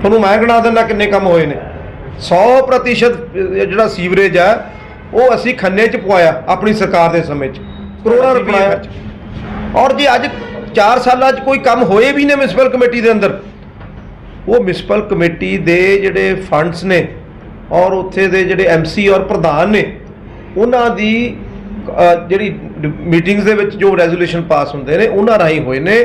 ਤੁਹਾਨੂੰ ਮੈਂ ਗਣਾ ਦਿੰਦਾ ਕਿੰਨੇ ਕੰਮ ਹੋਏ ਨੇ। 100% ਜਿਹੜਾ ਸੀਵਰੇਜ ਆ ਉਹ ਅਸੀਂ ਖੰਨੇ 'ਚ ਪਵਾਇਆ ਆਪਣੀ ਸਰਕਾਰ ਦੇ ਸਮੇਂ 'ਚ। ਕਰੋੜਾਂ ਰੁਪਏ ਔਰ ਜੀ ਅੱਜ 4 ਸਾਲਾਂ 'ਚ ਕੋਈ ਕੰਮ ਹੋਏ ਵੀ ਨੇ ਮਿਊਨਿਸਪਲ ਕਮੇਟੀ ਦੇ ਅੰਦਰ ਉਹ ਮਿਊਨਿਸਪਲ ਕਮੇਟੀ ਦੇ ਜਿਹੜੇ ਫੰਡਸ ਨੇ ਔਰ ਉੱਥੇ ਦੇ ਜਿਹੜੇ ਐਮਸੀ ਔਰ ਪ੍ਰਧਾਨ ਨੇ ਉਹਨਾਂ ਦੀ ਜਿਹੜੀ ਮੀਟਿੰਗਸ ਦੇ ਵਿੱਚ ਜੋ ਰੈਜ਼ੋਲੂਸ਼ਨ ਪਾਸ ਹੁੰਦੇ ਨੇ ਉਹਨਾਂ ਰਾਹੀਂ ਹੋਏ ਨੇ।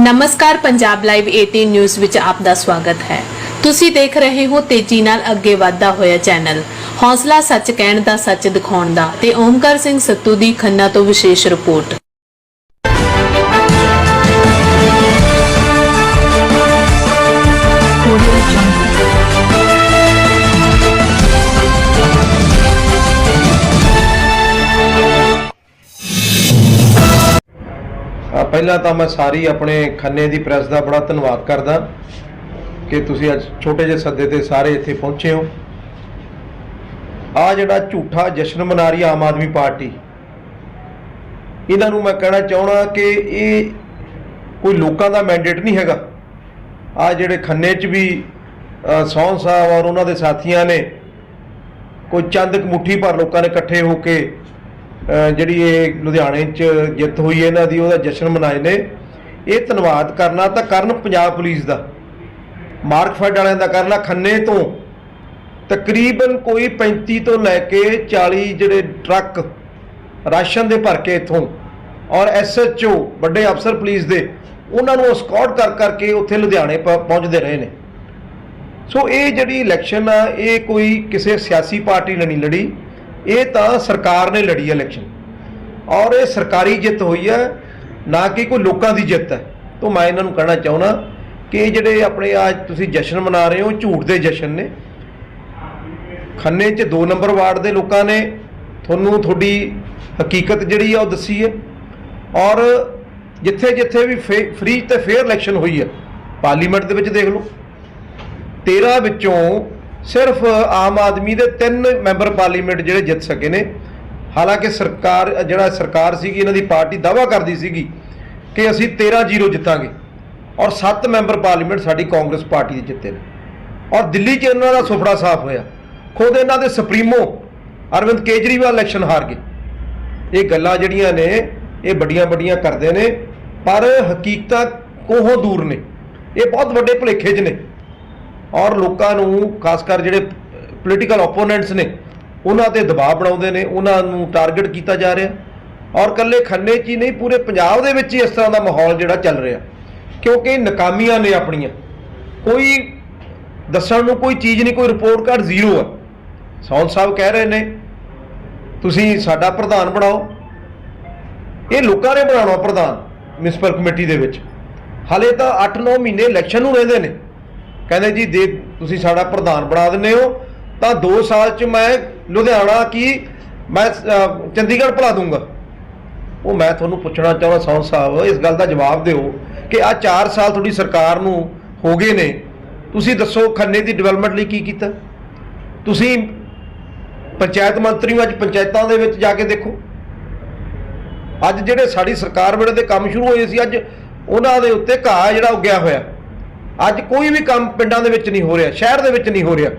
ਨਮਸਕਾਰ, ਪੰਜਾਬ ਲਾਈਵ 18 ਨਿਊਜ਼ ਵਿੱਚ ਆਪ ਦਾ ਸਵਾਗਤ ਹੈ। ਤੁਸੀਂ ਦੇਖ ਰਹੇ ਹੋ ਤੇਜ਼ੀ ਨਾਲ ਅੱਗੇ ਵਧਦਾ ਹੋਇਆ ਚੈਨਲ। ਹੌਸਲਾ ਸੱਚ ਕਹਿਣ ਦਾ ਸੱਚ ਦਿਖਾਉਣ ਦਾ ਤੇ ਓਮਕਾਰ ਸਿੰਘ ਸੱਤੂ ਦੀ ਖੰਨਾ ਤੋਂ ਵਿਸ਼ੇਸ਼ ਰਿਪੋਰਟ। ਪਹਿਲਾਂ ਤਾਂ ਮੈਂ ਸਾਰੀ ਆਪਣੇ ਖੰਨੇ ਦੀ ਪ੍ਰੈਸ ਦਾ ਬੜਾ ਧੰਨਵਾਦ ਕਰਦਾ ਕਿ ਤੁਸੀਂ ਅੱਜ ਛੋਟੇ ਜਿਹੇ ਸੱਦੇ ਤੇ ਸਾਰੇ ਇੱਥੇ ਪਹੁੰਚੇ ਹੋ। ਆ ਜਿਹੜਾ ਝੂਠਾ ਜਸ਼ਨ ਮਨਾ ਰਹੀ ਆਮ ਆਦਮੀ ਪਾਰਟੀ ਇਹਨਾਂ ਨੂੰ ਮੈਂ ਕਹਿਣਾ ਚਾਹਣਾ ਕਿ ਇਹ ਕੋਈ ਲੋਕਾਂ ਦਾ ਮੈਂਡੇਟ ਨਹੀਂ ਹੈਗਾ। ਆ ਜਿਹੜੇ ਖੰਨੇ 'ਚ ਵੀ ਅ, ਸਾਹਿਬ ਔਰ ਉਹਨਾਂ ਦੇ ਸਾਥੀਆਂ ਨੇ ਕੋਈ ਚੰਦ ਕੁ ਮੁੱਠੀ ਭਰ ਲੋਕਾਂ ਨੇ ਇਕੱਠੇ ਹੋ ਕੇ ਜਿਹੜੀ ਇਹ ਲੁਧਿਆਣੇ 'ਚ ਜਿੱਤ ਹੋਈ ਹੈ ਇਹਨਾਂ ਦੀ, ਉਹਦਾ ਜਸ਼ਨ ਮਨਾਏ ਨੇ। ਇਹ ਧੰਨਵਾਦ ਕਰਨਾ ਤਾਂ ਕਰਨ ਪੰਜਾਬ ਪੁਲਿਸ ਦਾ। ਮਾਰਕ ਫੈਡ ਵਾਲਿਆਂ ਦਾ ਕਰਨਾ ਖੰਨੇ ਤੋਂ। ਤਕਰੀਬਨ ਕੋਈ 35 ਤੋਂ ਲੈ ਕੇ 40 ਜਿਹੜੇ ਟਰੱਕ ਰਾਸ਼ਨ ਦੇ ਭਰ ਕੇ ਇਥੋਂ ਔਰ ਐਸਐਚਓ ਵੱਡੇ ਅਫਸਰ ਪੁਲਿਸ ਦੇ, ਉਹਨਾਂ ਨੂੰ ਸਕਾਟ ਕਰ ਕਰਕੇ ਉੱਥੇ ਲੁਧਿਆਣੇ ਪ- ਪਹੁੰਚਦੇ ਰਹੇ ਨੇ। ਸੋ ਇਹ ਜਿਹੜੀ ਇਲੈਕਸ਼ਨ ਆ, ਇਹ ਕੋਈ ਕਿਸੇ ਸਿਆਸੀ ਪਾਰਟੀ ਨੇ ਨਹੀਂ ਲੜੀ। ਇਹ ਤਾਂ ਸਰਕਾਰ ਨੇ ਲੜੀ ਹੈ ਇਲੈਕਸ਼ਨ ਔਰ ਇਹ ਸਰਕਾਰੀ ਜਿੱਤ ਹੋਈ ਹੈ, ਨਾ ਕਿ ਕੋਈ ਲੋਕਾਂ ਦੀ ਜਿੱਤ ਹੈ। ਤੋਂ ਮੈਂ ਇਹਨਾਂ ਨੂੰ ਕਹਿਣਾ ਚਾਹੁੰਦਾ ਕਿ ਇਹ ਜਿਹੜੇ ਆਪਣੇ ਅੱਜ ਤੁਸੀਂ ਜਸ਼ਨ ਮਨਾ ਰਹੇ ਹੋ, ਝੂਠ ਦੇ ਜਸ਼ਨ ਨੇ। ਖੰਨੇ 'ਚ 2 ਨੰਬਰ ਵਾਰਡ ਦੇ ਲੋਕਾਂ ਨੇ, ਤੁਹਾਨੂੰ ਤੁਹਾਡੀ ਹਕੀਕਤ ਜਿਹੜੀ ਆ ਉਹ ਦੱਸੀ ਹੈ। ਔਰ ਜਿੱਥੇ ਜਿੱਥੇ ਵੀ ਫ੍ਰੀ ਤੇ ਫੇਅਰ ਇਲੈਕਸ਼ਨ ਹੋਈ ਹੈ, ਪਾਰਲੀਮੈਂਟ ਦੇ ਵਿੱਚ ਦੇਖ ਲਓ। 13 ਵਿੱਚੋਂ ਸਿਰਫ ਆਮ ਆਦਮੀ ਦੇ ਤਿੰਨ ਮੈਂਬਰ ਪਾਰਲੀਮੈਂਟ ਜਿਹੜੇ ਜਿੱਤ ਸਕੇ ਨੇ। ਹਾਲਾਂਕਿ ਸਰਕਾਰ, ਜਿਹੜਾ ਸਰਕਾਰ ਸੀਗੀ, ਇਹਨਾਂ ਦੀ ਪਾਰਟੀ ਦਾਵਾ ਕਰਦੀ ਸੀਗੀ ਕਿ ਅਸੀਂ 13-0 ਜਿੱਤਾਂਗੇ ਔਰ 7 ਮੈਂਬਰ ਪਾਰਲੀਮੈਂਟ ਸਾਡੀ ਕਾਂਗਰਸ ਪਾਰਟੀ ਦੇ ਜਿੱਤੇ ਨੇ। ਔਰ ਦਿੱਲੀ 'ਚ ਇਹਨਾਂ ਦਾ ਸੁਫੜਾ ਸਾਫ਼ ਹੋਇਆ। ਖੁਦ ਇਹਨਾਂ ਦੇ ਸੁਪਰੀਮੋ ਅਰਵਿੰਦ ਕੇਜਰੀਵਾਲ ਇਲੈਕਸ਼ਨ ਹਾਰ ਗਏ। ਇਹ ਗੱਲਾਂ ਜਿਹੜੀਆਂ ਨੇ, ਇਹ ਵੱਡੀਆਂ ਵੱਡੀਆਂ ਕਰਦੇ ਨੇ, ਪਰ ਹਕੀਕਤਾਂ ਕੋਹੋਂ ਦੂਰ ਨੇ। ਇਹ ਬਹੁਤ ਵੱਡੇ ਭੁਲੇਖੇ 'ਚ ਨੇ। ਔਰ ਲੋਕਾਂ ਨੂੰ, ਖਾਸ ਕਰ ਜਿਹੜੇ ਪੋਲੀਟੀਕਲ ਓਪੋਨੈਂਟਸ ਨੇ, ਉਹਨਾਂ ਤੇ ਦਬਾਅ ਬਣਾਉਂਦੇ ਨੇ, ਉਹਨਾਂ ਨੂੰ ਟਾਰਗੇਟ ਕੀਤਾ ਜਾ ਰਿਹਾ। ਔਰ ਕੱਲੇ ਖੰਨੇ 'ਚ ਹੀ ਨਹੀਂ, ਪੂਰੇ ਪੰਜਾਬ ਦੇ ਵਿੱਚ ਹੀ ਇਸ ਤਰ੍ਹਾਂ ਦਾ ਮਾਹੌਲ ਜਿਹੜਾ ਚੱਲ ਰਿਹਾ। ਕਿਉਂਕਿ ਨਕਾਮੀਆਂ ਨੇ ਆਪਣੀਆਂ। ਕੋਈ ਦੱਸਣ ਨੂੰ ਕੋਈ ਚੀਜ਼ ਨਹੀਂ, ਕੋਈ ਰਿਪੋਰਟ ਕਾਰਡ ਜ਼ੀਰੋ ਹੈ ਸੌਨ ਸਾਹਿਬ ਕਹਿ ਰਹੇ ਨੇ, ਤੁਸੀਂ ਸਾਡਾ ਪ੍ਰਧਾਨ ਬਣਾਓ। ਇਹ ਲੋਕਾਂ ਨੇ ਬਣਾਉਣਾ ਪ੍ਰਧਾਨ ਮਿਊਨਿਸਪਲ ਕਮੇਟੀ ਦੇ ਵਿੱਚ। ਹਾਲੇ ਤਾਂ 8-9 ਮਹੀਨੇ ਇਲੈਕਸ਼ਨ ਨੂੰ ਰਹਿੰਦੇ ਨੇ। ਕਹਿੰਦੇ ਜੀ, ਜੇ ਤੁਸੀਂ ਸਾਡਾ ਪ੍ਰਧਾਨ ਬਣਾ ਦਿੰਦੇ ਹੋ, ਤਾਂ 2 ਸਾਲ ਚ ਮੈਂ ਲੁਧਿਆਣਾ ਕੀ, ਮੈਂ ਚੰਡੀਗੜ੍ਹ ਭੁਲਾ ਦੂੰਗਾ। ਉਹ ਮੈਂ ਤੁਹਾਨੂੰ ਪੁੱਛਣਾ ਚਾਹੁੰਦਾ ਸੌਨ ਸਾਹਿਬ ਇਸ ਗੱਲ ਦਾ ਜਵਾਬ ਦਿਓ ਕਿ ਆ 4 ਸਾਲ ਤੁਹਾਡੀ ਸਰਕਾਰ ਨੂੰ ਹੋ ਗਏ ਨੇ। ਤੁਸੀਂ ਦੱਸੋ ਖੰਨੇ ਦੀ ਡਿਵੈਲਪਮੈਂਟ ਲਈ ਕੀ ਕੀਤਾ? ਤੁਸੀਂ ਪੰਚਾਇਤ ਮੰਤਰੀ ਨੂੰ ਅੱਜ ਪੰਚਾਇਤਾਂ ਦੇ ਵਿੱਚ ਜਾ ਕੇ ਦੇਖੋ। ਅੱਜ ਜਿਹੜੇ ਸਾਡੀ ਸਰਕਾਰ ਵੇਲੇ ਦੇ ਕੰਮ ਸ਼ੁਰੂ ਹੋਏ ਸੀ, ਅੱਜ ਉਹਨਾਂ ਦੇ ਉੱਤੇ ਘਾਹ ਜਿਹੜਾ ਉੱਗਿਆ ਹੋਇਆ। ਅੱਜ ਕੋਈ ਵੀ ਕੰਮ ਪਿੰਡਾਂ ਦੇ ਵਿੱਚ ਨਹੀਂ ਹੋ ਰਿਹਾ ਸ਼ਹਿਰ ਦੇ ਵਿੱਚ ਨਹੀਂ ਹੋ ਰਿਹਾ।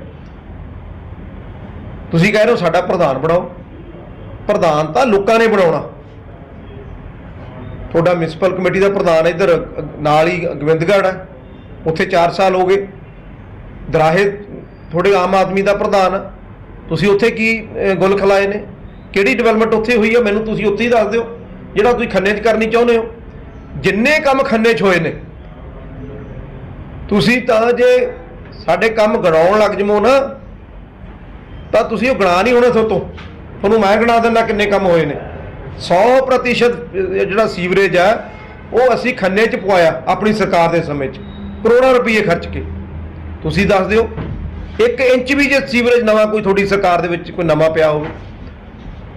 ਤੁਸੀਂ ਕਹਿ ਰਹੇ ਹੋ ਸਾਡਾ ਪ੍ਰਧਾਨ ਬਣਾਓ। ਪ੍ਰਧਾਨ ਤਾਂ ਲੋਕਾਂ ਨੇ ਬਣਾਉਣਾ। ਤੁਹਾਡਾ ਮਿਊਨਿਸਪਲ ਕਮੇਟੀ ਦਾ ਪ੍ਰਧਾਨ ਇੱਧਰ ਨਾਲ ਹੀ ਗੋਬਿੰਦਗੜ੍ਹ ਹੈ। ਉੱਥੇ 4 ਸਾਲ ਹੋ ਗਏ। ਦਰਾਹੇ ਤੁਹਾਡੇ ਆਮ ਆਦਮੀ ਦਾ ਪ੍ਰਧਾਨ ਆ। ਤੁਸੀਂ ਉੱਥੇ ਕੀ ਅ, ਗੁੱਲ ਖਲਾਏ ਨੇ? ਕਿਹੜੀ ਡਿਵੈਲਪਮੈਂਟ ਉੱਥੇ ਹੋਈ ਹੈ ਮੈਨੂੰ ਤੁਸੀਂ ਉੱਥੇ ਹੀ ਦੱਸ ਦਿਓ। ਜਿਹੜਾ ਤੁਸੀਂ ਖੰਨੇ 'ਚ ਕਰਨੀ ਚਾਹੁੰਦੇ ਹੋ। ਜਿੰਨੇ ਕੰਮ ਖੰਨੇ 'ਚ ਹੋਏ ਨੇ ਤੁਸੀਂ ਤਾਂ ਜੇ ਸਾਡੇ ਕੰਮ ਗਣਾਉਣ ਲੱਗ ਜਮੋ ਨਾ, ਤਾਂ ਤੁਸੀਂ ਉਹ ਗਣਾ ਨਹੀਂ ਹੋਣੇ ਤੋਂ। ਤੁਹਾਨੂੰ ਮੈਂ ਗਣਾ ਦਿੰਦਾ ਕਿੰਨੇ ਕੰਮ ਹੋਏ ਨੇ। 100% ਜਿਹੜਾ ਸੀਵਰੇਜ ਆ, ਉਹ ਅਸੀਂ ਖੰਨੇ 'ਚ ਪਵਾਇਆ ਆਪਣੀ ਸਰਕਾਰ ਦੇ ਸਮੇਂ 'ਚ, ਕਰੋੜਾਂ ਰੁਪਏ ਖਰਚ ਕੇ। ਤੁਸੀਂ ਦੱਸ ਦਿਓ 1 ਇੰਚ ਵੀ ਜੇ ਸੀਵਰੇਜ ਨਵਾਂ ਕੋਈ ਤੁਹਾਡੀ ਸਰਕਾਰ ਦੇ ਵਿੱਚ ਕੋਈ ਨਵਾਂ ਪਿਆ ਹੋਵੇ,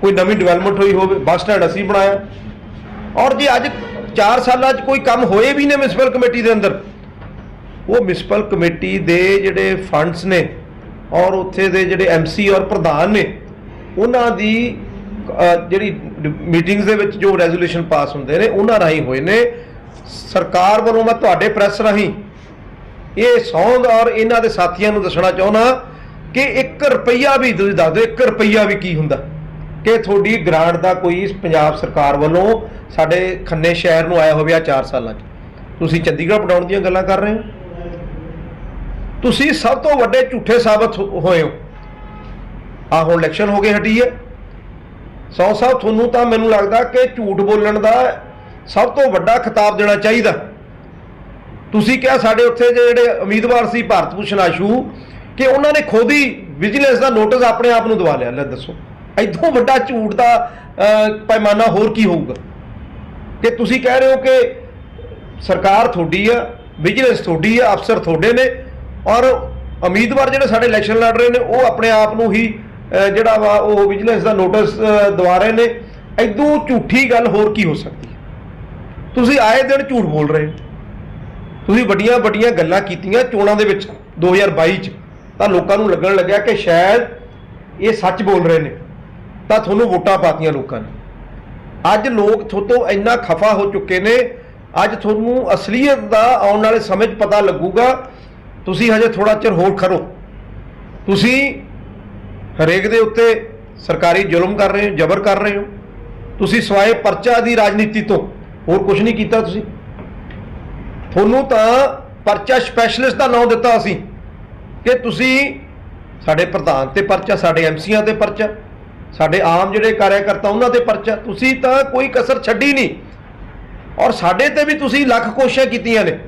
ਕੋਈ ਨਵੀਂ ਡਿਵੈਲਪਮੈਂਟ ਹੋਈ ਹੋਵੇ, ਬੱਸ ਸਟੈਂਡ ਅਸੀਂ ਬਣਾਇਆ। ਔਰ ਜੇ ਅੱਜ 4 ਸਾਲਾਂ 'ਚ ਕੋਈ ਕੰਮ ਹੋਏ ਵੀ ਨੇ ਮਿਊਨਿਸਪਲ ਕਮੇਟੀ ਦੇ ਅੰਦਰ ਉਹ ਮਿਊਨਿਸਪਲ ਕਮੇਟੀ ਦੇ ਜਿਹੜੇ ਫੰਡਸ ਨੇ ਔਰ ਉੱਥੇ ਦੇ ਜਿਹੜੇ ਐਮਸੀ ਔਰ ਪ੍ਰਧਾਨ ਨੇ, ਉਹਨਾਂ ਦੀ ਜਿਹੜੀ ਮੀਟਿੰਗਸ ਦੇ ਵਿੱਚ ਜੋ ਰੈਜ਼ੋਲੂਸ਼ਨ ਪਾਸ ਹੁੰਦੇ ਨੇ, ਉਹਨਾਂ ਰਾਹੀਂ ਹੋਏ ਨੇ। ਸਰਕਾਰ ਵੱਲੋਂ ਮੈਂ ਤੁਹਾਡੇ ਪ੍ਰੈਸ ਰਾਹੀਂ ਇਹ ਸੌਂਦ ਔਰ ਇਹਨਾਂ ਦੇ ਸਾਥੀਆਂ ਨੂੰ ਦੱਸਣਾ ਚਾਹੁੰਦਾ ਕਿ 1 ਰੁਪਈਆ ਵੀ, ਤੁਸੀਂ ਦੱਸ ਦਿਓ 1 ਰੁਪਈਆ ਵੀ ਕੀ ਹੁੰਦਾ? ਕਿ ਤੁਹਾਡੀ ਗ੍ਰਾਂਟ ਦਾ ਕੋਈ ਪੰਜਾਬ ਸਰਕਾਰ ਵੱਲੋਂ ਸਾਡੇ ਖੰਨੇ ਸ਼ਹਿਰ ਨੂੰ ਆਇਆ ਹੋਵੇ ਆ 4 ਸਾਲਾਂ 'ਚ। ਤੁਸੀਂ ਚੰਡੀਗੜ੍ਹ ਬਣਾਉਣ ਦੀਆਂ ਗੱਲਾਂ ਕਰ ਰਹੇ ਹੋ? ਤੁਸੀਂ ਸਭ ਤੋਂ ਵੱਡੇ ਝੂਠੇ ਸਾਬਤ ਹੋ- ਹੋਏ ਹੋ। ਆ ਹੁਣ ਇਲੈਕਸ਼ਨ ਹੋ ਗਏ ਹਟੀ ਹੈ। ਸੌ ਸਾਹਿਬ ਤੁਹਾਨੂੰ ਤਾਂ ਮੈਨੂੰ ਲੱਗਦਾ ਕਿ ਝੂਠ ਬੋਲਣ ਦਾ ਸਭ ਤੋਂ ਵੱਡਾ ਖਿਤਾਬ ਦੇਣਾ ਚਾਹੀਦਾ। ਤੁਸੀਂ ਕਿਹਾ ਸਾਡੇ ਉੱਥੇ ਦੇ ਜਿਹੜੇ ਉਮੀਦਵਾਰ ਸੀ ਭਾਰਤ ਭੂਸ਼ਣ ਆਸ਼ੂ, ਕਿ ਉਹਨਾਂ ਨੇ ਖੁਦ ਹੀ ਵਿਜੀਲੈਂਸ ਦਾ ਨੋਟਿਸ ਆਪਣੇ ਆਪ ਨੂੰ ਦਵਾ ਲਿਆ। ਲੈ ਦੱਸੋ ਇਦੋਂ ਵੱਡਾ ਝੂਠ ਦਾ ਪੈਮਾਨਾ ਹੋਰ ਕੀ ਹੋਊਗਾ? ਕਿ ਤੁਸੀਂ ਕਹਿ ਰਹੇ ਹੋ ਕਿ ਸਰਕਾਰ ਤੁਹਾਡੀ ਆ, ਵਿਜੀਲੈਂਸ ਤੁਹਾਡੀ ਆ, ਅਫਸਰ ਤੁਹਾਡੇ ਨੇ ਔਰ ਉਮੀਦਵਾਰ ਜਿਹੜੇ ਸਾਡੇ ਇਲੈਕਸ਼ਨ ਲੜ ਰਹੇ ਨੇ ਉਹ ਆਪਣੇ ਆਪ ਨੂੰ ਹੀ ਜਿਹੜਾ ਵਾ ਉਹ ਵਿਜੀਲੈਂਸ ਦਾ ਨੋਟਿਸ ਅਹ, ਦਵਾ ਰਹੇ ਨੇ। ਇਦੋਂ ਝੂਠੀ ਗੱਲ ਹੋਰ ਕੀ ਹੋ ਸਕਦੀ? ਹੈ ਤੁਸੀਂ ਆਏ ਦਿਨ ਝੂਠ ਬੋਲ ਰਹੇ ਹੋ। ਤੁਸੀਂ ਵੱਡੀਆਂ ਵੱਡੀਆਂ ਗੱਲਾਂ ਕੀਤੀਆਂ ਚੋਣਾਂ ਦੇ ਵਿੱਚ 2022 ਚ। ਤਾਂ ਲੋਕਾਂ ਨੂੰ ਲੱਗਣ ਲੱਗਿਆ ਕਿ ਸ਼ਾਇਦ ਇਹ ਸੱਚ ਬੋਲ ਰਹੇ ਨੇ। ਤਾਂ ਤੁਹਾਨੂੰ ਵੋਟਾਂ ਪਾਤੀਆਂ ਲੋਕਾਂ ਨੇ। ਅੱਜ ਲੋਕ ਤੁਹਾਤੋਂ ਇੰਨਾ ਖਫਾ ਹੋ ਚੁੱਕੇ ਨੇ। ਅੱਜ ਤੁਹਾਨੂੰ ਅਸਲੀਅਤ ਦਾ ਆਉਣ ਵਾਲੇ ਸਮੇਂ 'ਚ ਪਤਾ ਲੱਗੂਗਾ ਤੁਸੀਂ ਹਜੇ ਥੋੜਾ ਚਿਰ ਹੋਰ ਖਰੋ ਤੁਸੀਂ ਹਰੇਕ ਦੇ ਉੱਤੇ ਸਰਕਾਰੀ ਜ਼ੁਲਮ ਕਰ ਰਹੇ ਹੋ, ਜ਼ਬਰ ਕਰ ਰਹੇ ਹੋ। ਤੁਸੀਂ ਸਵਾਏ ਪਰਚਾ ਦੀ ਰਾਜਨੀਤੀ ਤੋਂ, ਹੋਰ ਕੁਝ ਨਹੀਂ ਕੀਤਾ ਤੁਸੀਂ। ਤੁਹਾਨੂੰ ਤਾਂ ਪਰਚਾ ਸਪੈਸ਼ਲਿਸਟ ਦਾ ਨਾਮ ਦਿੱਤਾ ਅਸੀਂ ਕਿ ਤੁਸੀਂ ਸਾਡੇ ਪ੍ਰਧਾਨ ਤੇ ਪਰਚਾ, ਸਾਡੇ ਐਮਸੀਆਂ ਤੇ ਪਰਚਾ, ਸਾਡੇ ਆਮ ਜਿਹੜੇ ਕਾਰਿਆਕਰਤਾ ਉਹਨਾਂ ਤੇ ਪਰਚਾ, ਤੁਸੀਂ ਤਾਂ ਕੋਈ ਕਸਰ ਛੱਡੀ ਨਹੀਂ। ਔਰ ਸਾਡੇ ਤੇ ਵੀ ਤੁਸੀਂ ਲੱਖ ਕੋਸ਼ਿਸ਼ਾਂ ਕੀਤੀਆਂ ਨੇ।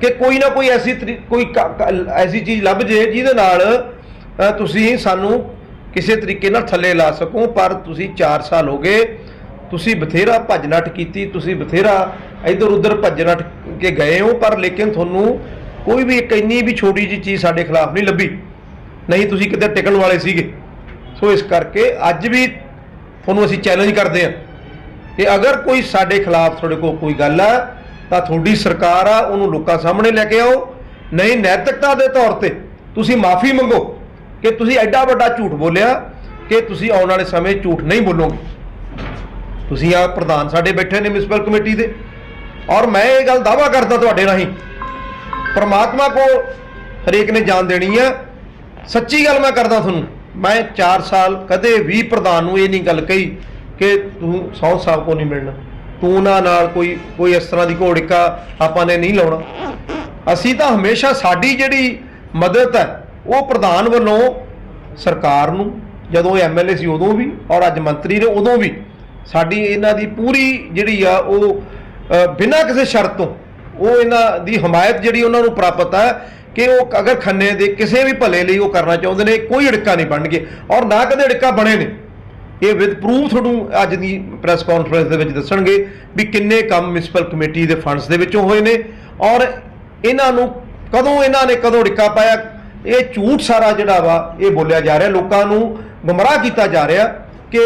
ਕਿ ਕੋਈ ਨਾ ਕੋਈ ਐਸੀ ਤਰੀ- ਕੋਈ ਕ- ਐਸੀ ਚੀਜ਼ ਲੱਭ ਜੇ ਜਿਹਦੇ ਨਾਲ ਤੁਸੀਂ ਸਾਨੂੰ ਕਿਸੇ ਤਰੀਕੇ ਨਾਲ ਥੱਲੇ ਲਾ ਸਕੋ, ਪਰ ਤੁਸੀਂ 4 ਸਾਲ ਹੋ ਗਏ, ਤੁਸੀਂ ਬਥੇਰਾ ਭੱਜ ਨੱਠ ਕੀਤੀ, ਤੁਸੀਂ ਬਥੇਰਾ ਇੱਧਰ ਉੱਧਰ ਭੱਜ ਨੱਠ ਕੇ ਗਏ ਹੋ, ਪਰ ਲੇਕਿਨ ਤੁਹਾਨੂੰ ਕੋਈ ਵੀ ਇੱਕ ਇੰਨੀ ਵੀ ਛੋਟੀ ਜੀ ਚੀਜ਼ ਸਾਡੇ ਖਿਲਾਫ ਨਹੀਂ ਲੱਭੀ। ਨਹੀਂ ਤੁਸੀਂ ਕਿਤੇ ਟਿਕਣ ਵਾਲੇ ਸੀਗੇ। ਸੋ ਇਸ ਕਰਕੇ ਅੱਜ ਵੀ ਤੁਹਾਨੂੰ ਅਸੀਂ ਚੈਲੰਜ ਕਰਦੇ ਹਾਂ ਕਿ ਅਗਰ ਕੋਈ ਸਾਡੇ ਖਿਲਾਫ ਤੁਹਾਡੇ ਕੋਲ ਕੋਈ ਗੱਲ ਆ ਤਾਂ ਤੁਹਾਡੀ ਸਰਕਾਰ ਆ, ਉਹਨੂੰ ਲੋਕਾਂ ਸਾਹਮਣੇ ਲੈ ਕੇ ਆਓ। ਨਹੀਂ, ਨੈਤਿਕਤਾ ਦੇ ਤੌਰ ਤੇ ਤੁਸੀਂ ਮਾਫੀ ਮੰਗੋ ਕਿ ਤੁਸੀਂ ਐਡਾ ਵੱਡਾ ਝੂਠ ਬੋਲਿਆ ਕਿ ਤੁਸੀਂ ਆਉਣ ਵਾਲੇ ਸਮੇਂ ਝੂਠ ਨਹੀਂ ਬੋਲੋਗੇ। ਤੁਸੀਂ ਆ ਪ੍ਰਧਾਨ ਸਾਡੇ ਬੈਠੇ ਨੇ ਮਿਊਨਿਸਪਲ ਕਮੇਟੀ ਦੇ। ਔਰ ਮੈਂ ਇਹ ਗੱਲ ਦਾਵਾ ਕਰਦਾ ਤੁਹਾਡੇ ਰਾਹੀਂ, ਪਰਮਾਤਮਾ ਕੋ ਹਰੇਕ ਨੇ ਜਾਨ ਦੇਣੀ ਆ। ਸੱਚੀ ਗੱਲ ਮੈਂ ਕਰਦਾ ਤੁਹਾਨੂੰ, ਮੈਂ 4 ਸਾਲ ਕਦੇ ਵੀ ਪ੍ਰਧਾਨ ਨੂੰ ਇਹ ਨਹੀਂ ਗੱਲ ਕਹੀ ਕਿ ਤੂੰ ਸੌ ਸਾਹਿਬ ਕੋ ਨਹੀਂ ਮਿਲਣਾ। ਤੂੰ ਉਹਨਾਂ ਨਾਲ ਕੋਈ ਕੋਈ ਇਸ ਤਰ੍ਹਾਂ ਦੀ ਘੋੜਿਕਾ ਆਪਾਂ ਨੇ ਨਹੀਂ ਲਾਉਣਾ। ਅਸੀਂ ਤਾਂ ਹਮੇਸ਼ਾ ਸਾਡੀ ਜਿਹੜੀ ਮਦਦ ਹੈ, ਉਹ ਪ੍ਰਧਾਨ ਵੱਲੋਂ ਸਰਕਾਰ ਨੂੰ, ਜਦੋਂ ਇਹ ਐਮਐਲਏ ਸੀ ਉਦੋਂ ਵੀ ਔਰ ਅੱਜ ਮੰਤਰੀ ਨੇ ਉਦੋਂ ਵੀ ਸਾਡੀ ਇਹਨਾਂ ਦੀ ਪੂਰੀ ਜਿਹੜੀ ਆ, ਉਹ ਬਿਨਾਂ ਕਿਸੇ ਸ਼ਰਤ ਤੋਂ ਉਹ ਇਹਨਾਂ ਦੀ ਹਮਾਇਤ ਜਿਹੜੀ ਉਹਨਾਂ ਨੂੰ ਪ੍ਰਾਪਤ ਹੈ ਕਿ ਉਹ ਅਗਰ ਖੰਨੇ ਦੇ ਕਿਸੇ ਵੀ ਭਲੇ ਲਈ ਉਹ ਕਰਨਾ ਚਾਹੁੰਦੇ ਨੇ, ਕੋਈ ਅੜਿੱਕਾ ਨਹੀਂ ਬਣਨਗੇ ਔਰ ਨਾ ਕਦੇ ਅੜਿੱਕਾ ਬਣੇ ਨੇ। ਇਹ ਵਿਦ ਪ੍ਰੂਫ ਤੁਹਾਨੂੰ ਅੱਜ ਦੀ ਪ੍ਰੈਸ ਕਾਨਫਰੰਸ ਦੇ ਵਿੱਚ ਦੱਸਣਗੇ ਵੀ ਕਿੰਨੇ ਕੰਮ ਮਿਊਨਿਸਪਲ ਕਮੇਟੀ ਦੇ ਫੰਡਸ ਦੇ ਵਿੱਚੋਂ ਹੋਏ ਨੇ ਔਰ ਇਹਨਾਂ ਨੂੰ ਕਦੋਂ ਇਹਨਾਂ ਨੇ ਕਦੋਂ ਡਿੱਕਾ ਪਾਇਆ, ਇਹ ਝੂਠ ਸਾਰਾ ਜਿਹੜਾ ਵਾ ਇਹ ਬੋਲਿਆ ਜਾ ਰਿਹਾ, ਲੋਕਾਂ ਨੂੰ ਗੁੰਮਰਾਹ ਕੀਤਾ ਜਾ ਰਿਹਾ ਕਿ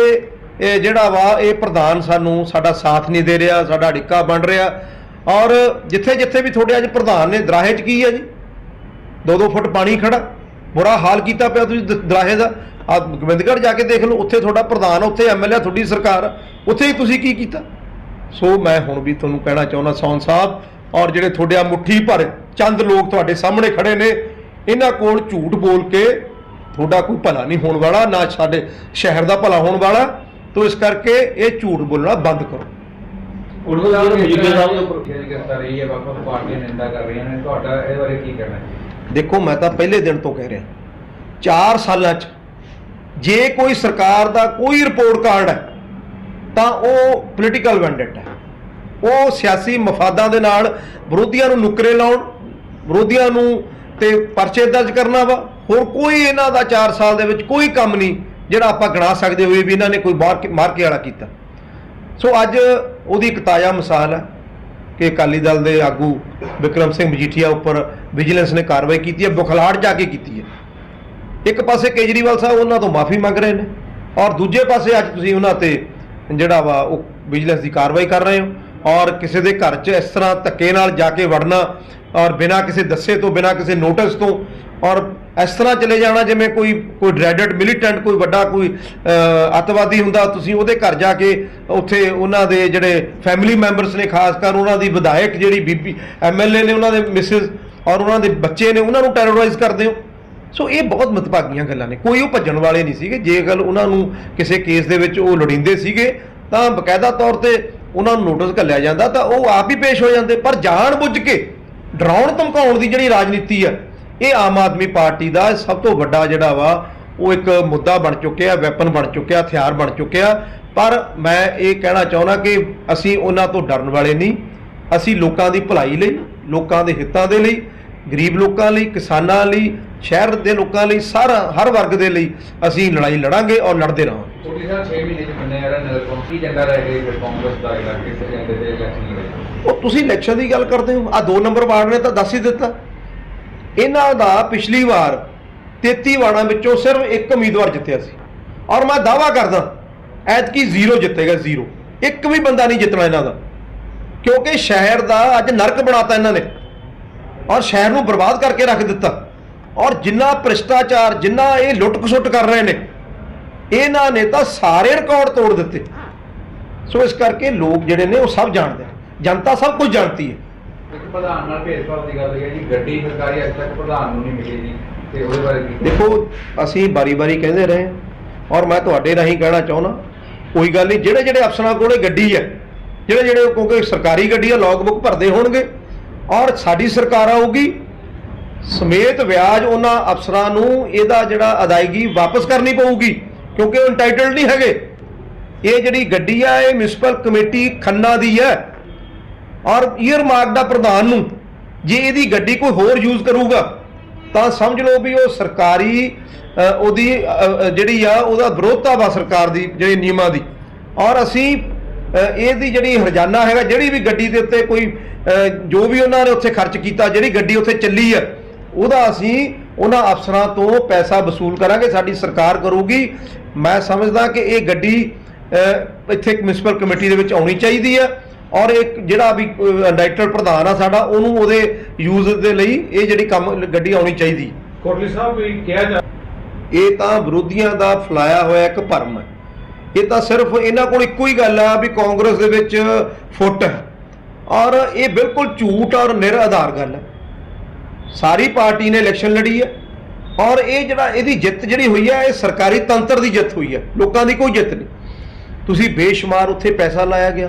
ਇਹ ਜਿਹੜਾ ਵਾ ਇਹ ਪ੍ਰਧਾਨ ਸਾਨੂੰ ਸਾਡਾ ਸਾਥ ਨਹੀਂ ਦੇ ਰਿਹਾ, ਸਾਡਾ ਡਿੱਕਾ ਬਣ ਰਿਹਾ ਔਰ ਜਿੱਥੇ ਜਿੱਥੇ ਵੀ ਤੁਹਾਡੇ ਅੱਜ ਪ੍ਰਧਾਨ ਨੇ, ਦਰਾਹੇ 'ਚ ਕੀ ਹੈ ਜੀ? ਦੋ ਦੋ ਫੁੱਟ ਪਾਣੀ ਖੜਾ ਬੁਰਾ ਹਾਲ ਕੀਤਾ ਪਿਆ ਤੁਸੀਂ ਦ- ਦਰਾਹੇ ਦਾ। ਆ ਗੋਬਿੰਦਗੜ੍ਹ ਜਾ ਕੇ ਦੇਖ ਲਓ ਉੱਥੇ ਤੁਹਾਡਾ ਪ੍ਰਧਾਨ ਉੱਥੇ ਐਮਐਲਏ ਤੁਹਾਡੀ ਸਰਕਾਰ। ਉੱਥੇ ਹੀ ਤੁਸੀਂ ਕੀ ਕੀਤਾ? ਸੋ ਮੈਂ ਹੁਣ ਵੀ ਤੁਹਾਨੂੰ ਕਹਿਣਾ ਚਾਹੁੰਦਾ ਸੌਨ ਸਾਹਿਬ ਔਰ ਜਿਹੜੇ ਤੁਹਾਡੇ ਆ ਮੁੱਠੀ ਭਰ ਚੰਦ ਲੋਕ ਤੁਹਾਡੇ ਸਾਹਮਣੇ ਖੜੇ ਨੇ ਇਹਨਾਂ ਕੋਲ ਝੂਠ ਬੋਲ ਕੇ ਤੁਹਾਡਾ ਕੋਈ ਭਲਾ ਨਹੀਂ ਹੋਣ ਵਾਲਾ ਨਾ ਸਾਡੇ ਸ਼ਹਿਰ ਦਾ ਭਲਾ ਹੋਣ ਵਾਲਾ। ਤੋ ਇਸ ਕਰਕੇ ਇਹ ਝੂਠ ਬੋਲਣਾ ਬੰਦ ਕਰੋ। ਉਰਦੂ ਸਾਹਿਬ ਮਜੀਠੀਆ ਸਾਹਿਬ ਦੇ ਉੱਪਰ ਜਿਹੜੀ ਗ੍ਰਿਫਤਾਰੀ ਹੈ ਵੱਖ ਵੱਖ ਪਾਰਟੀਆਂ ਨਿੰਦਾ ਕਰ ਰਹੀਆਂ ਨੇ ਤੁਹਾਡਾ ਇਹਦੇ ਬਾਰੇ ਕੀ ਕਹਿਣਾ ਹੈ? ਦੇਖੋ ਮੈਂ ਤਾਂ ਪਹਿਲੇ ਦਿਨ ਤੋਂ ਕਹਿ ਰਿਹਾ। 4 ਸਾਲਾਂ 'ਚ ਜੇ ਕੋਈ ਸਰਕਾਰ ਦਾ ਕੋਈ ਰਿਪੋਰਟ ਕਾਰਡ ਹੈ, ਤਾਂ ਉਹ ਪੋਲੀਟੀਕਲ ਵੈਂਡੇਟ ਹੈ। ਉਹ ਸਿਆਸੀ ਮਫਾਦਾਂ ਦੇ ਨਾਲ ਵਿਰੋਧੀਆਂ ਨੂੰ ਨੁਕਰੇ ਲਾਉਣ, ਵਿਰੋਧੀਆਂ ਨੂੰ ਤੇ ਪਰਚੇ ਦਰਜ ਕਰਨਾ ਵਾ। ਹੋਰ ਕੋਈ ਇਹਨਾਂ ਦਾ 4 ਸਾਲ ਦੇ ਵਿੱਚ ਕੋਈ ਕੰਮ ਨਹੀਂ ਜਿਹੜਾ ਆਪਾਂ ਗਣਾ ਸਕਦੇ ਹੋਏ ਵੀ ਇਹਨਾਂ ਨੇ ਕੋਈ ਮਾਰ ਮਾਰਕੇ ਵਾਲਾ ਕੀਤਾ। ਸੋ ਅੱਜ ਉਹਦੀ ਇੱਕ ਤਾਜ਼ਾ ਮਿਸਾਲ ਹੈ ਕਿ ਅਕਾਲੀ ਦਲ ਦੇ ਆਗੂ ਵਿਕਰਮ ਸਿੰਘ ਮਜੀਠੀਆ ਉੱਪਰ ਵਿਜੀਲੈਂਸ ਨੇ ਕਾਰਵਾਈ ਕੀਤੀ ਹੈ ਬੁਖਲਾੜ ਜਾ ਕੇ ਕੀਤੀ ਹੈ। ਇੱਕ ਪਾਸੇ ਕੇਜਰੀਵਾਲ ਸਾਹਿਬ ਉਹਨਾਂ ਤੋਂ ਮਾਫੀ ਮੰਗ ਰਹੇ ਨੇ ਔਰ ਦੂਜੇ ਪਾਸੇ ਅੱਜ ਤੁਸੀਂ ਉਹਨਾਂ ਤੇ ਜਿਹੜਾ ਵਾ ਉਹ ਵਿਜੀਲੈਂਸ ਦੀ ਕਾਰਵਾਈ ਕਰ ਰਹੇ ਹੋ ਔਰ ਕਿਸੇ ਦੇ ਘਰ 'ਚ ਇਸ ਤਰ੍ਹਾਂ ਧੱਕੇ ਨਾਲ ਜਾ ਕੇ ਵੜਨਾ ਔਰ ਬਿਨਾਂ ਕਿਸੇ ਦੱਸੇ ਤੋਂ ਬਿਨਾਂ ਕਿਸੇ ਨੋਟਿਸ ਤੋਂ ਔਰ ਇਸ ਤਰ੍ਹਾਂ ਚਲੇ ਜਾਣਾ ਜਿਵੇਂ ਕੋਈ ਕੋਈ ਡਰੈਡਡ ਮਿਲੀਟੈਂਟ ਕੋਈ ਵੱਡਾ ਕੋਈ ਅਹ, ਅੱਤਵਾਦੀ ਹੁੰਦਾ ਤੁਸੀਂ ਉਹਦੇ ਘਰ ਜਾ ਕੇ ਉੱਥੇ ਉਹਨਾਂ ਦੇ ਜਿਹੜੇ ਫੈਮਿਲੀ ਮੈਂਬਰਸ ਨੇ ਖਾਸ ਕਰ ਉਹਨਾਂ ਦੀ ਵਿਧਾਇਕ ਜਿਹੜੀ ਬੀਬੀ ਐਮਐਲਏ ਨੇ ਉਹਨਾਂ ਦੇ ਮਿਸਿਸ ਔਰ ਉਹਨਾਂ ਦੇ ਬੱਚੇ ਨੇ ਉਹਨਾਂ ਨੂੰ ਟੈਰੋਰਾਈਜ਼ ਕਰਦੇ ਹੋ। ਸੋ ਇਹ ਬਹੁਤ ਮਤਭਾਗੀਆਂ ਗੱਲਾਂ ਨੇ। ਕੋਈ ਉਹ ਭੱਜਣ ਵਾਲੇ ਨਹੀਂ ਸੀਗੇ। ਜੇ ਗੱਲ ਉਹਨਾਂ ਨੂੰ ਕਿਸੇ ਕੇਸ ਦੇ ਵਿੱਚ ਉਹ ਲੋੜੀਂਦੇ ਸੀਗੇ, ਤਾਂ ਬਕਾਇਦਾ ਤੌਰ ਤੇ ਉਹਨਾਂ ਨੂੰ ਨੋਟਿਸ ਘੱਲਿਆ ਜਾਂਦਾ, ਤਾਂ ਉਹ ਆਪ ਹੀ ਪੇਸ਼ ਹੋ ਜਾਂਦੇ। ਪਰ ਜਾਣ ਬੁੱਝ ਕੇ ਡਰਾਉਣ, ਧਮਕਾਉਣ ਦੀ ਜਿਹੜੀ ਰਾਜਨੀਤੀ ਆ, ਇਹ ਆਮ ਆਦਮੀ ਪਾਰਟੀ ਦਾ ਸਭ ਤੋਂ ਵੱਡਾ ਜਿਹੜਾ ਵਾ, ਉਹ ਇੱਕ ਮੁੱਦਾ ਬਣ ਚੁੱਕਿਆ ਵੈਪਨ ਬਣ ਚੁੱਕਿਆ, ਹਥਿਆਰ ਬਣ ਚੁੱਕਿਆ। ਪਰ ਮੈਂ ਇਹ ਕਹਿਣਾ ਚਾਹੁੰਦਾ ਕਿ ਅਸੀਂ ਉਹਨਾਂ ਤੋਂ ਡਰਨ ਵਾਲੇ ਨਹੀਂ। ਅਸੀਂ ਲੋਕਾਂ ਦੀ ਭਲਾਈ ਲਈ, ਲੋਕਾਂ ਦੇ ਹਿੱਤਾਂ ਦੇ ਲਈ, ਗਰੀਬ ਲੋਕਾਂ ਲਈ, ਕਿਸਾਨਾਂ ਲਈ ਸ਼ਹਿਰ ਦੇ ਲੋਕਾਂ ਲਈ ਸਾਰਾ ਹਰ ਵਰਗ ਦੇ ਲਈ ਅਸੀਂ ਲੜਾਈ ਲੜਾਂਗੇ ਔਰ ਲੜਦੇ ਰਹਾਂਗੇ। ਛੋਟੀ ਸਾਹਿਬ 6 ਮਹੀਨੇ ਚ ਮੰਨੇ ਯਾਰ ਨਗਰ ਕੌਂਸਲ ਕੀ ਏਜੰਡਾ ਰਹਿ ਗਿਆ ਫਿਰ ਕਾਂਗਰਸ ਦਾ ਇਲਾਕੇ ਸੇ ਜਾਂਦੇ ਤੇ ਇਲੈਕਸ਼ਨ ਹੀ ਰਹੇ ਉਹ ਤੁਸੀਂ ਇਲੈਕਸ਼ਨ ਦੀ ਗੱਲ ਕਰਦੇ ਹੋ ਆ ਦੋ ਨੰਬਰ ਵਾਰਡ ਨੇ ਤਾਂ ਦੱਸ ਹੀ ਦਿੱਤਾ। ਇਹਨਾਂ ਦਾ ਪਿਛਲੀ ਵਾਰ 33 ਵਾਰਡਾਂ ਵਿੱਚੋਂ ਸਿਰਫ ਇੱਕ ਉਮੀਦਵਾਰ ਜਿੱਤਿਆ ਸੀ। ਔਰ ਮੈਂ ਦਾਵਾ ਕਰਦਾ ਐਤਕੀ ਜ਼ੀਰੋ ਜਿੱਤੇਗਾ ਜ਼ੀਰੋ। ਇੱਕ ਵੀ ਬੰਦਾ ਨਹੀਂ ਜਿੱਤਣਾ ਇਹਨਾਂ ਦਾ। ਕਿਉਂਕਿ ਸ਼ਹਿਰ ਦਾ ਅੱਜ ਨਰਕ ਬਣਾਤਾ ਇਹਨਾਂ ਨੇ। ਔਰ ਸ਼ਹਿਰ ਨੂੰ ਬਰਬਾਦ ਕਰਕੇ ਰੱਖ ਦਿੱਤਾ। ਔਰ ਜਿੰਨਾ ਭ੍ਰਿਸ਼ਟਾਚਾਰ ਜਿੰਨਾ ਇਹ ਲੁੱਟ ਖਸੁੱਟ ਕਰ ਰਹੇ ਨੇ ਇਹਨਾਂ ਨੇ ਤਾਂ ਸਾਰੇ ਰਿਕਾਰਡ ਤੋੜ ਦਿੱਤੇ। ਸੋ ਇਸ ਕਰਕੇ ਲੋਕ ਜਿਹੜੇ ਨੇ ਉਹ ਸਭ ਜਾਣਦੇ ਆ ਜਨਤਾ ਸਭ ਕੁਝ ਜਾਣਦੀ ਹੈ। ਇੱਕ ਪ੍ਰਧਾਨ ਨਾਲ ਭੇਦਭਾਵ ਦੀ ਗੱਲ ਹੈ ਜੀ ਗੱਡੀ ਸਰਕਾਰੀ ਅੱਜ ਤੱਕ ਪ੍ਰਧਾਨ ਨੂੰ ਨਹੀਂ ਮਿਲੀ ਜੀ ਤੇ ਉਹਦੇ ਬਾਰੇ ਕੀ ਦੇਖੋ ਅਸੀਂ ਬਾਰੀ-ਬਾਰੀ ਕਹਿੰਦੇ ਰਹੇ ਔਰ ਮੈਂ ਤੁਹਾਡੇ ਰਾਹੀਂ ਕਹਿਣਾ ਚਾਹੁੰਦਾ ਕੋਈ ਗੱਲ ਨਹੀਂ ਜਿਹੜੇ ਜਿਹੜੇ ਅਫਸਰਾਂ ਕੋਲੇ ਗੱਡੀ ਹੈ ਜਿਹੜੇ ਜਿਹੜੇ ਕਿਉਂਕਿ ਸਰਕਾਰੀ ਗੱਡੀ ਆ ਲੌਗ ਬੁੱਕ ਭਰਦੇ ਹੋਣਗੇ ਔਰ ਸਾਡੀ ਸਰਕਾਰ ਆਊਗੀ ਸਮੇਤ ਵਿਆਜ ਉਹਨਾਂ ਅਫਸਰਾਂ ਨੂੰ ਇਹਦਾ ਜਿਹੜਾ ਅਦਾਇਗੀ ਵਾਪਸ ਕਰਨੀ ਪਊਗੀ, ਕਿਉਂਕਿ ਉਹ ਇੰਟਾਈਟਲਡ ਨਹੀਂ ਹੈਗੇ। ਇਹ ਜਿਹੜੀ ਗੱਡੀ ਆ, ਇਹ ਮਿਊਨਿਸਪਲ ਕਮੇਟੀ ਖੰਨਾ ਦੀ ਹੈ। ਔਰ ਈਅਰ ਮਾਰਕ ਦਾ ਪ੍ਰਧਾਨ ਨੂੰ ਜੇ ਇਹਦੀ ਗੱਡੀ ਕੋਈ ਹੋਰ ਯੂਜ਼ ਕਰੂਗਾ, ਤਾਂ ਸਮਝ ਲਓ ਵੀ ਉਹ ਸਰਕਾਰੀ ਉਹਦੀ ਜਿਹੜੀ ਆ, ਉਹਦਾ ਵਿਰੋਧਤਾ ਵਾ ਸਰਕਾਰ ਦੀ, ਜਿਹੜੀ ਨਿਯਮਾਂ ਦੀ। ਔਰ ਅਸੀਂ ਇਹਦੀ ਜਿਹੜੀ ਹਰਜਾਨਾ ਹੈਗਾ, ਜਿਹੜੀ ਵੀ ਗੱਡੀ ਦੇ ਉੱਤੇ ਕੋਈ ਜੋ ਵੀ ਉਹਨਾਂ ਨੇ ਉੱਥੇ ਖਰਚ ਕੀਤਾ, ਜਿਹੜੀ ਗੱਡੀ ਉੱਥੇ ਚੱਲੀ ਹੈ ਉਹਦਾ ਅਸੀਂ ਉਹਨਾਂ ਅਫਸਰਾਂ ਤੋਂ ਪੈਸਾ ਵਸੂਲ ਕਰਾਂਗੇ ਸਾਡੀ ਸਰਕਾਰ ਕਰੂਗੀ। ਮੈਂ ਸਮਝਦਾ ਕਿ ਇਹ ਗੱਡੀ ਇੱਥੇ ਇੱਕ ਮਿਊਨਿਸਪਲ ਕਮੇਟੀ ਦੇ ਵਿੱਚ ਆਉਣੀ ਚਾਹੀਦੀ ਹੈ ਔਰ ਇੱਕ ਜਿਹੜਾ ਵੀ ਡਾਇਰੈਕਟਰ ਪ੍ਰਧਾਨ ਆ ਸਾਡਾ ਉਹਨੂੰ ਉਹਦੇ ਯੂਜ਼ ਦੇ ਲਈ ਇਹ ਜਿਹੜੀ ਕੰਮ ਗੱਡੀ ਆਉਣੀ ਚਾਹੀਦੀ। ਕੋਟਲੀ ਸਾਹਿਬ ਵੀ ਕਿਹਾ ਜਾ ਇਹ ਤਾਂ ਵਿਰੋਧੀਆਂ ਦਾ ਫਲਾਇਆ ਹੋਇਆ ਇੱਕ ਭਰਮ ਹੈ। ਇਹ ਤਾਂ ਸਿਰਫ ਇਹਨਾਂ ਕੋਲ ਇੱਕੋ ਹੀ ਗੱਲ ਆ ਵੀ ਕਾਂਗਰਸ ਦੇ ਵਿੱਚ ਫੁੱਟ ਔਰ ਇਹ ਬਿਲਕੁਲ ਝੂਠ ਔਰ ਨਿਰ ਆਧਾਰ ਗੱਲ ਹੈ। ਸਾਰੀ ਪਾਰਟੀ ਨੇ ਇਲੈਕਸ਼ਨ ਲੜੀ ਹੈ। ਔਰ ਇਹ ਜਿਹੜਾ ਇਹਦੀ ਜਿੱਤ ਜਿਹੜੀ ਹੋਈ ਹੈ, ਇਹ ਸਰਕਾਰੀ ਤੰਤਰ ਦੀ ਜਿੱਤ ਹੋਈ ਹੈ। ਲੋਕਾਂ ਦੀ ਕੋਈ ਜਿੱਤ ਨਹੀਂ। ਤੁਸੀਂ ਬੇਸ਼ੁਮਾਰ ਉੱਥੇ ਪੈਸਾ ਲਾਇਆ ਗਿਆ,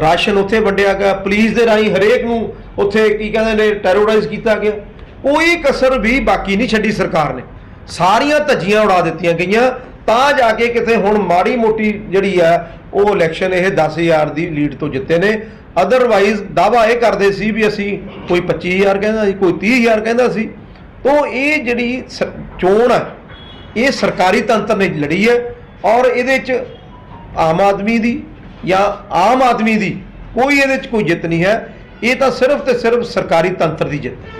ਰਾਸ਼ਨ ਉੱਥੇ ਵੰਡਿਆ ਗਿਆ, ਪੁਲਿਸ ਦੇ ਰਾਹੀਂ ਹਰੇਕ ਨੂੰ ਉੱਥੇ ਕੀ ਕਹਿੰਦੇ ਨੇ ਟੈਰੋਰਾਈਜ਼ ਕੀਤਾ ਗਿਆ। ਕੋਈ ਕਸਰ ਵੀ ਬਾਕੀ ਨਹੀਂ ਛੱਡੀ ਸਰਕਾਰ ਨੇ। ਸਾਰੀਆਂ ਧੱਜੀਆਂ ਉਡਾ ਦਿੱਤੀਆਂ ਗਈਆਂ, ਤਾਂ ਜਾ ਕੇ ਕਿਤੇ ਹੁਣ ਮਾੜੀ ਮੋਟੀ ਜਿਹੜੀ ਆ ਉਹ ਇਲੈਕਸ਼ਨ ਇਹ 10000 ਦੀ ਲੀਡ ਤੋਂ ਜਿੱਤੇ ਨੇ। ਅਦਰਵਾਈਜ਼ ਦਾਵਾ ਇਹ ਕਰਦੇ ਸੀ ਵੀ ਅਸੀਂ ਕੋਈ 25000 ਕਹਿੰਦਾ ਸੀ, ਕੋਈ 30000 ਕਹਿੰਦਾ ਸੀ। ਤੋਂ ਇਹ ਜਿਹੜੀ ਸ- ਚੋਣ ਹੈ ਇਹ ਸਰਕਾਰੀ ਤੰਤਰ ਨੇ ਲੜੀ ਹੈ ਔਰ ਇਹਦੇ ਚ ਆਮ ਆਦਮੀ ਦੀ ਜਾਂ ਆਮ ਆਦਮੀ ਦੀ ਕੋਈ ਇਹਦੇ ਚ ਕੋਈ ਜਿੱਤ ਨਹੀਂ ਹੈ। ਇਹ ਤਾਂ ਸਿਰਫ ਤੇ ਸਿਰਫ ਸਰਕਾਰੀ ਤੰਤਰ ਦੀ ਜਿੱਤ ਹੈ।